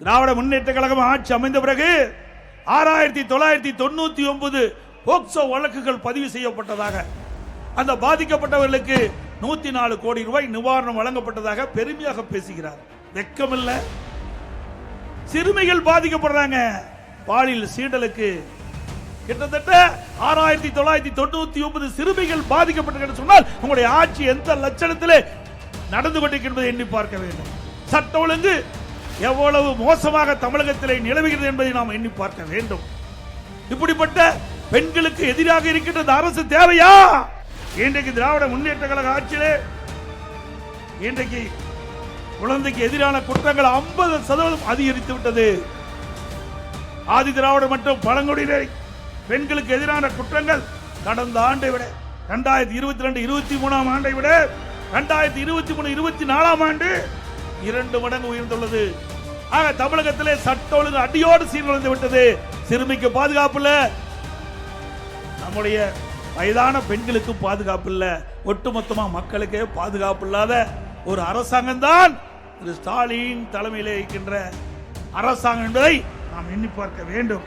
திராவிட முன்னேற்ற கழகம் ஆட்சி அமைந்த பிறகு ஆறாயிரத்தி தொள்ளாயிரத்தி தொண்ணூத்தி ஒன்பது போக்சோ வழக்குகள் பதிவு செய்யப்பட்டதாக அந்த பாதிக்கப்பட்டவர்களுக்கு நூத்தி நாலு கோடி ரூபாய் நிவாரணம் வழங்கப்பட்டதாக பெருமையாக பேசுகிறார். வெக்கமில்ல. சிறுமிகள் பாதிக்கப்படுறாங்க. பாலியல் சீண்டலுக்கு கிட்டத்தட்ட ஆறாயிரத்தி தொள்ளாயிரத்தி தொண்ணூத்தி ஒன்பது சிறுமிகள் பாதிக்கப்பட்டிருக்கிறது சொன்னால் உங்களுடைய ஆட்சி எந்த லட்சணத்திலே நடந்து கொண்டிருக்கின்றது எண்ணி பார்க்க வேண்டும். சட்ட ஒழுங்கு எவ்வளவு மோசமாக தமிழகத்திலே நிலவுகிறது என்பதை நாம் எண்ணி பார்க்க வேண்டும். இப்படிப்பட்ட பெண்களுக்கு எதிராக இருக்கின்ற அரசு தேவையா? இன்றைக்கு திராவிட முன்னேற்ற கழக ஆட்சியிலே இன்றைக்கு குழந்தைக்கு எதிரான குற்றங்கள் 50% சதவீதம் அதிகரித்து விட்டது. ஆதி திராவிட மற்றும் பழங்குடியினர் பெண்களுக்கு எதிரான குற்றங்கள் கடந்த ஆண்டை விட இரண்டாயிரத்தி இருபத்தி ரெண்டு இருபத்தி மூணாம் ஆண்டை விட ரெண்டாயிரத்தி இருபத்தி மூணு இருபத்தி நாலாம் ஆண்டு இரண்டு மடங்கு உயர்ந்துள்ளது. ஆக தமிழகத்திலே சட்ட ஒழுங்கு அடியோடு சீர்குலைந்து விட்டது. சிறுமிக்கு பாதுகாப்பு இல்ல. நம்முடைய வயதான பெண்களுக்கு பாதுகாப்பு இல்ல. ஒட்டுமொத்தமா மக்களுக்கே பாதுகாப்பு இல்லாத ஒரு அரசாங்கம் தான் ஸ்டாலின் தலைமையிலே இருக்கின்ற அரசாங்கம் என்பதை நாம் எண்ணி பார்க்க வேண்டும்.